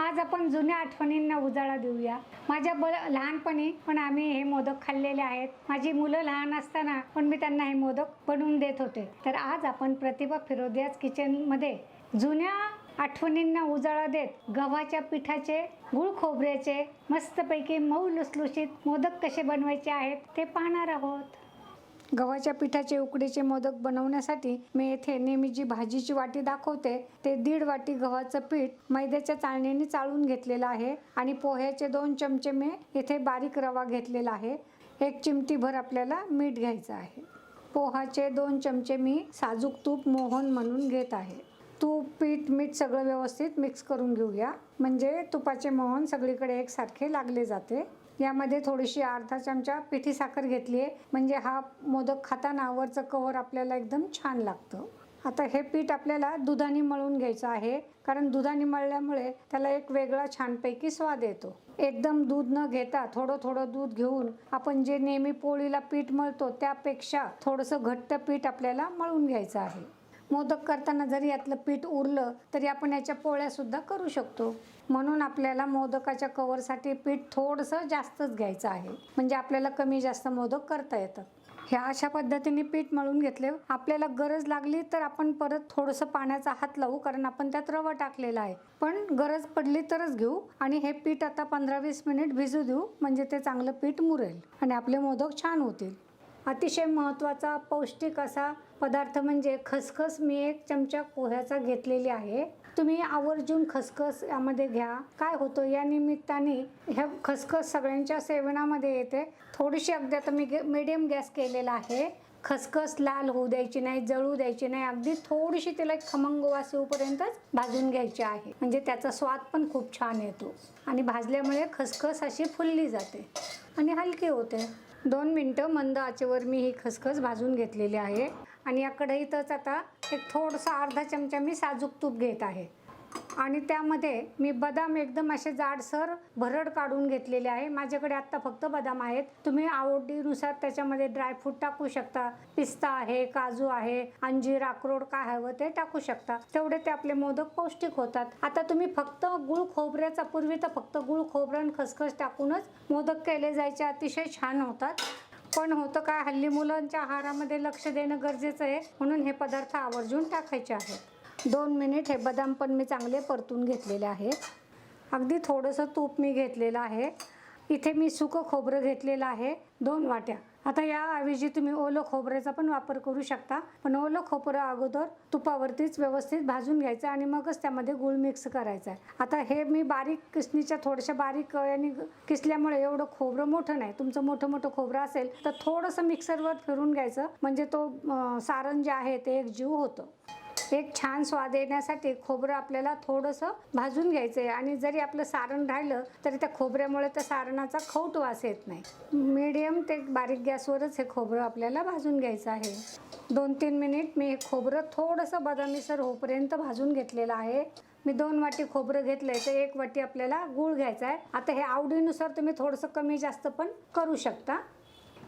आज आपण जुन्या आठवणींना उजाळा देऊया. माझ्या ब लहानपणी पण आम्ही हे मोदक खाल्लेले आहेत. माझी मुलं लहान असताना पण मी त्यांना हे मोदक बनवून देत होते. तर आज आपण प्रतिभा फिरोदियाज किचनमध्ये जुन्या आठवणींना उजाळा देत गव्हाच्या पिठाचे गुळ खोबऱ्याचे मस्तपैकी मऊ लुसलुशीत मोदक कसे बनवायचे आहेत ते पाहणार आहोत. गव्हाच्या पिठाचे उकडीचे मोदक बनवण्यासाठी मी येथे नेहमी जी भाजीची वाटी दाखवते ते दीड वाटी गव्हाचं पीठ मैद्याच्या चाळणीने चाळून घेतलेलं आहे आणि पोह्याचे दोन चमचे मी येथे बारीक रवा घेतलेला आहे. एक चिमटीभर आपल्याला मीठ घ्यायचं आहे. पोहाचे दोन चमचे मी साजूक तूप मोहन म्हणून घेत आहे. तूप पीठ मीठ सगळं व्यवस्थित मिक्स करून घेऊया. म्हणजे तुपाचे मोहन सगळीकडे एकसारखे लागले जाते. यामध्ये थोडीशी अर्धा चमचा पिठी साखर घेतली आहे. म्हणजे हा मोदक खाताना वरचं कवर आपल्याला एकदम छान लागतं. आता हे पीठ आपल्याला दुधाने मळून घ्यायचं आहे. कारण दुधाने मळल्यामुळे त्याला एक वेगळा छानपैकी स्वाद येतो. एकदम दूध न घेता थोडं थोडं दूध घेऊन आपण जे नेहमी पोळीला पीठ मळतो त्यापेक्षा थोडंसं घट्ट पीठ आपल्याला मळून घ्यायचं आहे. मोदक करताना जरी यातलं पीठ उरलं तरी आपण याच्या पोळ्यासुद्धा करू शकतो. म्हणून आपल्याला मोदकाच्या कवरसाठी पीठ थोडंसं जास्तच घ्यायचं आहे. म्हणजे आपल्याला कमी जास्त मोदक करता येतात. ह्या अशा पद्धतीने पीठ मळून घेतले आपल्याला गरज लागली तर आपण परत थोडंसं पाण्याचा हात लावू कारण आपण त्यात रवा टाकलेला आहे. पण गरज पडली तरच घेऊ आणि हे पीठ आता पंधरा वीस मिनिट भिजू देऊ म्हणजे ते चांगलं पीठ मुरेल आणि आपले मोदक छान होतील. अतिशय महत्त्वाचा पौष्टिक असा पदार्थ म्हणजे खसखस मी एक चमचा पोह्याचा घेतलेली आहे. तुम्ही आवर्जून खसखस यामध्ये घ्या. काय होतं या निमित्ताने ह्या खसखस सगळ्यांच्या सेवनामध्ये येते. थोडीशी अगदी आता मी मिडियम गॅस केलेला आहे. खसखस लाल होऊ द्यायची नाही जळू द्यायची नाही. अगदी थोडीशी तिला एक खमंग वास येऊपर्यंतच भाजून घ्यायची आहे. म्हणजे त्याचा स्वाद पण खूप छान येतो. आणि भाजल्यामुळे खसखस अशी फुलली जाते आणि हलकी होते. दोन मिनटं मंद आचेवर मी ही खसखस भाजून घेतलेली आहे. आणि या कढईतच आता एक थोडंसं अर्धा चमचा मी साजूक तूप घेत आहे. आणि त्यामध्ये मी बदाम एकदम असे जाडसर भरड काढून घेतलेले आहे. माझ्याकडे आत्ता फक्त बदाम आहेत. तुम्ही आवडीनुसार त्याच्यामध्ये ड्रायफ्रूट टाकू शकता. पिस्ता आहे काजू आहे अंजीर अक्रोड काय हवं ते टाकू शकता. तेवढे ते आपले मोदक पौष्टिक होतात. आता तुम्ही फक्त गुळ खोबऱ्याचा पूर्वी तर फक्त गुळ खोबरं आणि खसखस टाकूनच मोदक केले जायचे. अतिशय छान होतात. पण होतं काय हल्ली मुलांच्या आहारामध्ये लक्ष देणं गरजेचं आहे. म्हणून हे पदार्थ आवर्जून टाकायचे आहेत. दोन मिनिट हे बदाम पण मी चांगले परतून घेतलेले आहेत. अगदी थोडंसं तूप मी घेतलेलं आहे. इथे मी सुकं खोबरं घेतलेलं आहे. दोन वाट्या. आता याऐवजी तुम्ही ओलं खोबऱ्याचा पण वापर करू शकता. पण ओलं खोबरं अगोदर तुपावरतीच व्यवस्थित भाजून घ्यायचं आणि मगच त्यामध्ये गुळ मिक्स करायचा आहे. आता हे मी बारीक किसणीच्या थोड्याशा बारीक आणि किसल्यामुळे एवढं खोबरं मोठं नाही. तुमचं मोठं मोठं खोबरं असेल तर थोडंसं मिक्सरवर फिरून घ्यायचं. म्हणजे तो सारण जे आहे ते एक जीव होतं. एक छान स्वाद येण्यासाठी खोबरं आपल्याला थोडंसं भाजून घ्यायचं आहे आणि जरी आपलं सारण राहिलं तरी त्या खोबऱ्यामुळे त्या सारणाचा खौट वास येत नाही. मीडियम ते बारीक गॅसवरच हे खोबरं आपल्याला भाजून घ्यायचं आहे. दोन तीन मिनिट मी हे खोबरं थोडंसं बदामीसर होपर्यंत भाजून घेतलेलं आहे. मी दोन वाटी खोबरं घेतलंय तर एक वाटी आपल्याला गूळ घ्यायचा आहे आता हे आवडीनुसार तुम्ही थोडंसं कमी जास्त पण करू शकता.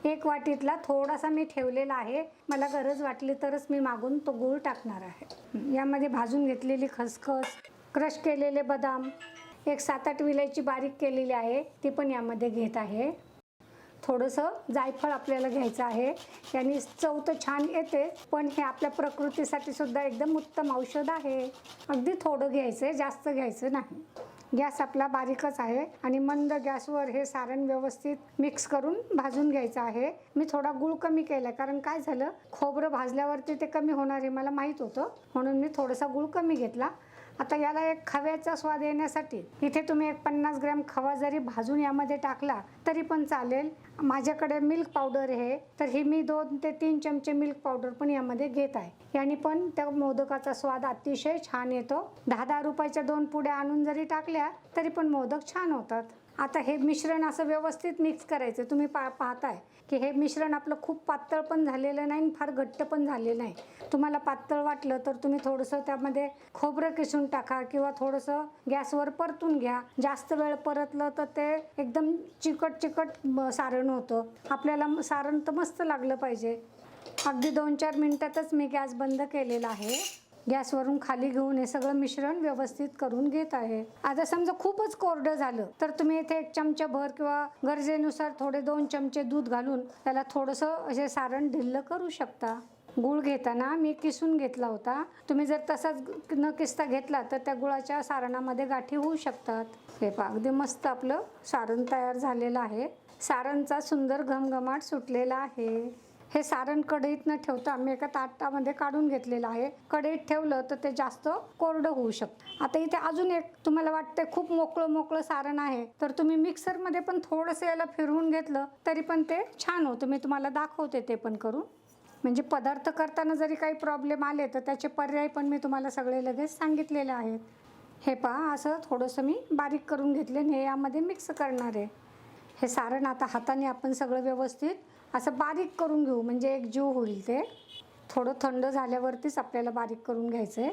एक वाटीतला थोडासा मी ठेवलेला आहे. मला गरज वाटली तरच मी मागून तो गूळ टाकणार आहे. यामध्ये भाजून घेतलेली खसखस क्रश केलेले बदाम एक सात आठ विलायची बारीक केलेली आहे ती पण यामध्ये घेत आहे. थोडंसं जायफळ आपल्याला घ्यायचं आहे. याने चव तर छान येते पण हे आपल्या प्रकृतीसाठी सुद्धा एकदम उत्तम औषध आहे. अगदी थोडं घ्यायचं आहे जास्त घ्यायचं नाही. गॅस आपला बारीकच आहे आणि मंद गॅसवर हे सारण व्यवस्थित मिक्स करून भाजून घ्यायचं आहे. मी थोडा गुळ कमी केला कारण काय झालं? खोबरं भाजल्यावरती ते कमी होणार हे मला माहीत होतं. म्हणून मी थोडासा गुळ कमी घेतला. आता याला एक खव्याचा स्वाद येण्यासाठी इथे तुम्ही एक पन्नास ग्रॅम खवा जरी भाजून यामध्ये टाकला तरी पण चालेल. माझ्याकडे मिल्क पावडर आहे तर ही मी दोन ते तीन चमचे मिल्क पावडर पण यामध्ये घेत आहे. याने पण त्या मोदकाचा स्वाद अतिशय छान येतो. दहा दहा रुपयाच्या दोन पुड्या आणून जरी टाकल्या तरी पण मोदक छान होतात. आता हे मिश्रण असं व्यवस्थित मिक्स करायचं. तुम्ही पा पाहताय की हे मिश्रण आपलं खूप पातळ पण झालेलं नाही आणि फार घट्ट पण झालेलं नाही. तुम्हाला पातळ वाटलं तर तुम्ही थोडंसं त्यामध्ये खोबरं किसून टाका किंवा थोडंसं गॅसवर परतून घ्या. जास्त वेळ परतलं तर ते एकदम चिकट चिकट सारण होतं. आपल्याला सारण तर मस्त लागलं पाहिजे. अगदी दोन चार मिनटातच मी गॅस बंद केलेला आहे. गॅसवरून खाली घेऊन हे सगळं मिश्रण व्यवस्थित करून घेत आहे. आता समजा खूपच कोरडं झालं तर तुम्ही इथे एक चमचा भर किंवा गरजेनुसार थोडे दोन चमचे दूध घालून त्याला थोडंसं असे सारण ढिल्लं करू शकता. गुळ घेताना मी किसून घेतला होता. तुम्ही जर तसाच न किसता घेतला तर त्या गुळाच्या सारणामध्ये गाठी होऊ शकतात. हे पा अगदी मस्त आपलं सारण तयार झालेलं आहे. सारणचा सुंदर घमघमाट सुटलेला आहे. हे सारण कढईत न ठेवता मी एका ताटामध्ये काढून घेतलेलं आहे. कढईत ठेवलं तर ते जास्त कोरडं होऊ शकतं. आता इथे अजून एक तुम्हाला वाटतं खूप मोकळं मोकळं सारण आहे. तर तुम्ही मिक्सरमध्ये पण थोडंसं याला फिरवून घेतलं तरी पण ते छान होतं. मी तुम्हाला दाखवते ते पण करून. म्हणजे पदार्थ करताना जरी काही प्रॉब्लेम आले तर त्याचे पर्याय पण मी तुम्हाला सगळे लगेच सांगितलेले आहेत. हे पहा असं थोडंसं मी बारीक करून घेतले आणि हे यामध्ये मिक्स करणार आहे. हे सारण आता हाताने आपण सगळं व्यवस्थित असं बारीक करून घेऊ म्हणजे एक जीव होईल ते. थोडं थंड झाल्यावरतीच आपल्याला बारीक करून घ्यायचं आहे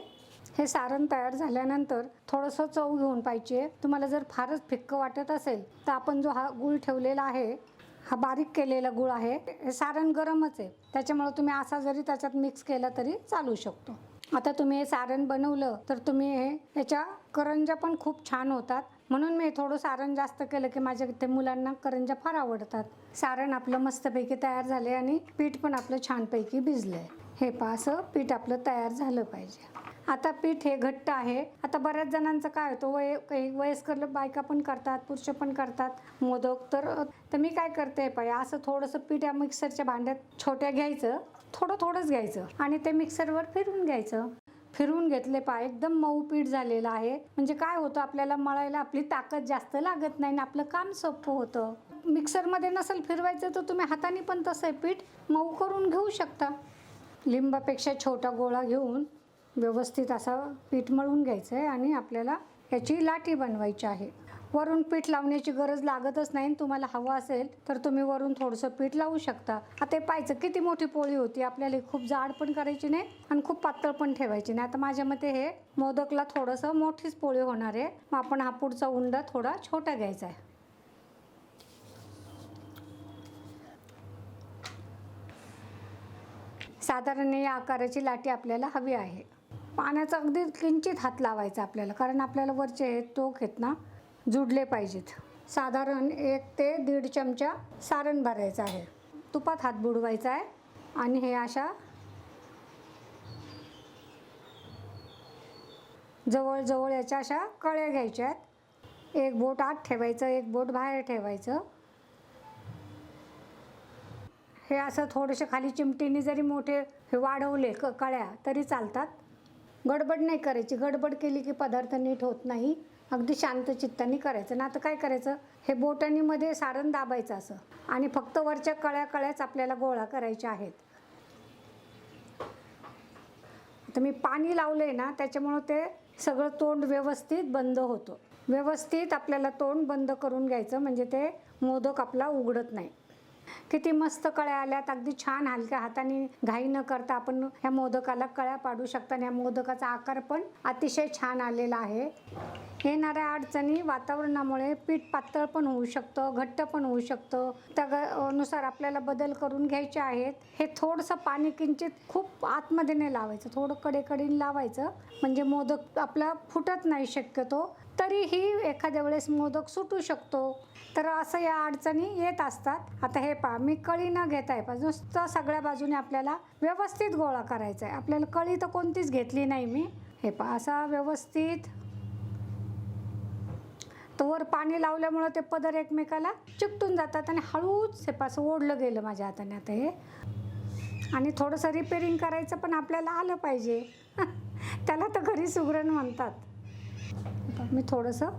हे सारण तयार झाल्यानंतर थोडंसं चव घेऊन पाहिजे. तुम्हाला जर फारच फिक्क वाटत असेल तर आपण जो हा गूळ ठेवलेला आहे हा बारीक केलेला गूळ आहे हे सारण गरमच आहे. त्याच्यामुळे तुम्ही असा जरी त्याच्यात मिक्स केला तरी चालू शकतो. आता तुम्ही हे सारण बनवलं तर तुम्ही हे याच्या करंजा पण खूप छान होतात. म्हणून मी थोडं सारण जास्त केलं की माझ्या इथे मुलांना करंजा फार आवडतात. सारण आपलं मस्तपैकी तयार झाले आणि पीठ पण आपलं छानपैकी भिजलंय. हे पा असं पीठ आपलं तयार झालं पाहिजे. आता पीठ हे घट्ट आहे. आता बऱ्याच जणांचं काय होतं वय काही वयस्कर बायका पण करतात पुरुष पण करतात मोदक तर तर मी काय करते पाय असं थोडंसं पीठ या मिक्सरच्या भांड्यात छोट्या घ्यायचं थोडं थोडंच घ्यायचं आणि ते मिक्सरवर फिरून घ्यायचं. फिरवून घेतले पाय एकदम मऊ पीठ झालेलं आहे. म्हणजे काय होतं आपल्याला मळायला आपली ताकद जास्त लागत नाही आणि आपलं काम सोपं होतं. मिक्सरमध्ये नसेल फिरवायचं तर तुम्ही हाताने पण तसं आहे पीठ मऊ करून घेऊ शकता. लिंबापेक्षा छोटा गोळा घेऊन व्यवस्थित असा पीठ मळून घ्यायचं आहे आणि आपल्याला याची लाटी बनवायची आहे. वरून पीठ लावण्याची गरज लागतच नाही तुम्हाला हवं असेल तर तुम्ही वरून थोडंसं पीठ लावू शकता. आता ते पाहायचं किती मोठी पोळी होती? आपल्याला खूप जाड पण करायची नाही आणि खूप पातळ पण ठेवायची नाही. आता माझ्या मते हे मोदकला थोडंसं मोठीच पोळी होणार आहे. मग आपण हा पुढचा उंडा थोडा छोटा घ्यायचा आहे. साधारण या आकाराची लाटी आपल्याला हवी आहे. पाण्याचा अगदी किंचित हात लावायचा आपल्याला कारण आपल्याला वरचे हे टोक आहेत ना जुडले पाहिजेत. साधारण एक ते दीड चमचा सारण भरायचं आहे. तुपात हात बुडवायचा आहे आणि हे अशा जवळजवळ याच्या अशा कळ्या घ्यायच्या आहेत. एक बोट आत ठेवायचं एक बोट बाहेर ठेवायचं. हे असं थोडेसे खाली चिमटीने जरी मोठे हे वाढवले क कळ्या तरी चालतात. गडबड नाही करायची. गडबड केली की पदार्थ नीट होत नाही. अगदी शांत चित्ताने करायचं. ना आता काय करायचं? हे बोटणीमध्ये सारण दाबायचं असं. आणि फक्त वरच्या कळ्या कळ्याच आपल्याला गोळा करायच्या आहेत. आता मी पाणी लावलं आहे ना त्याच्यामुळं ते सगळं तोंड व्यवस्थित बंद होतं. व्यवस्थित आपल्याला तोंड बंद करून घ्यायचं म्हणजे ते मोदक आपला उघडत नाही. किती मस्त कळ्या आल्यात. अगदी छान हलक्या हाताने घाई न करता आपण ह्या मोदकाला कळ्या पाडू शकता आणि ह्या मोदकाचा आकार पण अतिशय छान आलेला आहे. येणाऱ्या अडचणी वातावरणामुळे पीठ पातळ पण होऊ शकतं घट्ट पण होऊ शकतं. त्या नुसार आपल्याला बदल करून घ्यायचे आहेत. हे थोडंसं पाणी किंचित खूप आतमध्ये नाही लावायचं थोडं कडेकडीने लावायचं. म्हणजे मोदक आपला फुटत नाही शक्यतो. तरीही एखाद्या वेळेस मोदक सुटू शकतो. तर असं या अडचणी येत असतात. आता हे पहा मी कळी न घेता आहे पहा नुसतं सगळ्या बाजूने आपल्याला व्यवस्थित गोळा करायचा आहे. आपल्याला कळी तर कोणतीच घेतली नाही मी. हे पहा असा व्यवस्थित. तर वर पाणी लावल्यामुळं ते पदर एकमेकाला चिकटून जातात आणि हळूच हे पासं ओढलं गेलं माझ्या हाताने आता हे. आणि थोडंसं रिपेरिंग करायचं पण आपल्याला आलं पाहिजे. त्याला तर घरी सुगरण म्हणतात. मी थोडंसं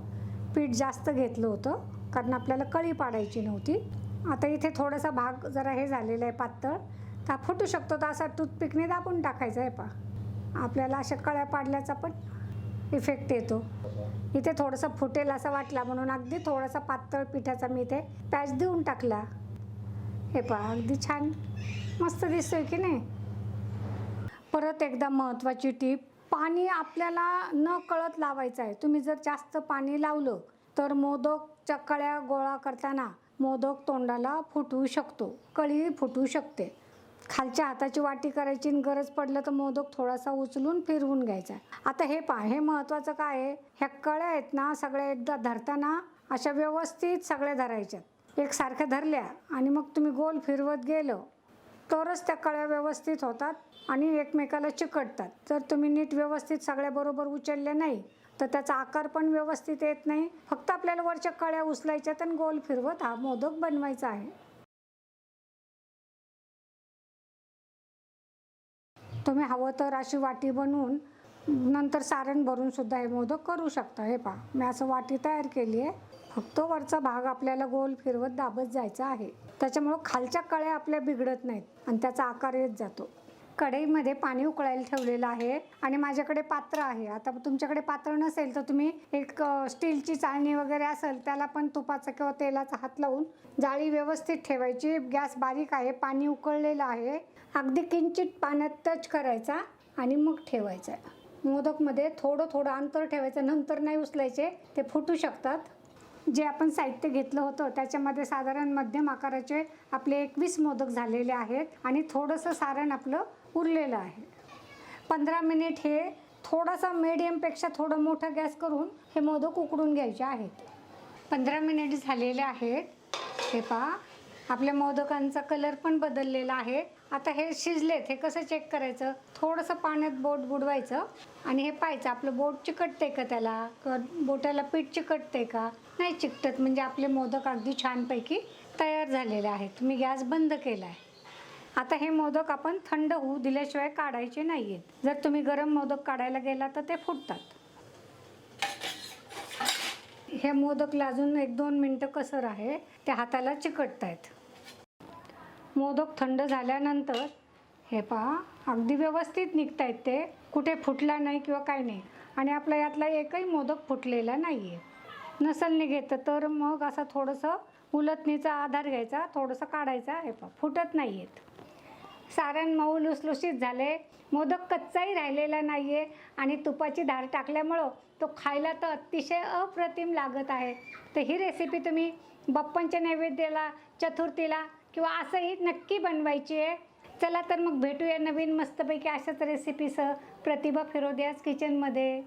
पीठ जास्त घेतलं होतं कारण आपल्याला कळी पाडायची नव्हती. आता इथे थोडासा भाग जरा हे झालेला आहे पातळ. तर फुटू शकतो तर असा टूथपिकने दाबून टाकायचा आहे पा आपल्याला अशा कळ्या पाडल्याचा पण इफेक्ट येतो. इथे थोडंसं फुटेल असं वाटला म्हणून अगदी थोडासा पातळ पिठाचा मी इथे पॅच देऊन टाकला. हे पहा अगदी छान मस्त दिसतोय की नाही? परत एकदा महत्त्वाची टीप पाणी आपल्याला न कळत लावायचं आहे. तुम्ही जर जास्त पाणी लावलं तर मोदकच्या कळ्या गोळा करताना मोदक तोंडाला फुटू शकतो कळी फुटू शकते. खालच्या हाताची वाटी करायची आणि गरज पडलं तर मोदक थोडासा उचलून फिरवून घ्यायचा. आता हे पहा हे महत्त्वाचं काय आहे? ह्या कळ्या आहेत ना सगळ्या एकदा धरताना अशा व्यवस्थित सगळ्या धरायच्यात. एकसारख्या धरल्या आणि मग तुम्ही गोल फिरवत गेलं तरच त्या कळ्या व्यवस्थित होतात आणि एकमेकाला चिकटतात. जर तुम्ही नीट व्यवस्थित सगळ्याबरोबर उचलल्या नाही तर त्याचा आकार पण व्यवस्थित येत नाही. फक्त आपल्याला वरच्या कळ्या उचलायच्या आणि गोल फिरवत हा मोदक बनवायचा आहे. तुम्ही हवं तर अशी वाटी बनवून नंतर सारण भरून सुद्धा हे मोदक करू शकता. हे पहा मी असं वाटी तयार केली आहे. फक्त वरचा भाग आपल्याला गोल फिरवत दाबत जायचा आहे. त्याच्यामुळं खालच्या कळ्या आपल्या बिघडत नाहीत आणि त्याचा आकार येत जातो. कढईमध्ये पाणी उकळायला ठेवलेलं आहे आणि माझ्याकडे पात्र आहे. आता तुमच्याकडे पात्र नसेल तर तुम्ही एक स्टीलची चाळणी वगैरे असेल त्याला पण तुपाचा किंवा तेलाचा हात लावून जाळी व्यवस्थित ठेवायची. गॅस बारीक आहे पाणी उकळलेलं आहे. अगदी किंचित पाण्यात टच करायचा आणि मग ठेवायचा. मोदकमध्ये थोडं थोडं अंतर ठेवायचं. नंतर नाही उचलायचे ते फुटू शकतात. जे आपण साहित्य घेतलं होतं त्याच्यामध्ये साधारण मध्यम आकाराचे आपले एकवीस मोदक झालेले आहेत आणि थोडंसं सारण आपलं उरलेलं आहे. पंधरा मिनिट हे थोडासा मीडियमपेक्षा थोडं मोठा गॅस करून हे मोदक उकडून घ्यायचे आहेत. पंधरा मिनिट झालेले आहेत. हे पहा आपल्या मोदकांचा कलर पण बदललेला आहे. आता हे शिजलेत हे कसं चेक करायचं? थोडंसं पाण्यात बोट बुडवायचं आणि हे पाहायचं आपलं बोट चिकटते का त्याला? बोटाला पीठ चिकटते का? नाही चिकटत म्हणजे आपले मोदक अगदी छानपैकी तयार झालेले आहेत. मी गॅस बंद केला आहे आता हे मोदक आपण थंड होऊ दिल्याशिवाय काढायचे नाही आहेत जर तुम्ही गरम मोदक काढायला गेला तर ते फुटतात. हे मोदक अजून एक दोन मिनटं कसर आहे ते हाताला चिकटत आहेत मोदक थंड झाल्यानंतर हे पहा अगदी व्यवस्थित निघत आहेत ते. कुठे फुटला नाही किंवा काय नाही. आणि आपला यातला एकही मोदक फुटलेला नाही आहे नसल निघेत तर मग असं थोडंसं उलटणीचा आधार घ्यायचा थोडंसं काढायचा हे पहा फुटत नाही आहेत सारण मऊ लुसलुशीत झाले. मोदक कच्चाही राहिलेला नाही आहे आणि तुपाची धार टाकल्यामुळं तो खायला तर अतिशय अप्रतिम लागत आहे. तर ही रेसिपी तुम्ही बप्पांच्या नैवेद्याला चतुर्थीला किंवा असंही नक्की बनवायची आहे. चला तर मग भेटूया नवीन मस्तपैकी अशाच रेसिपीसह प्रतिभा फिरोदियाज किचनमध्ये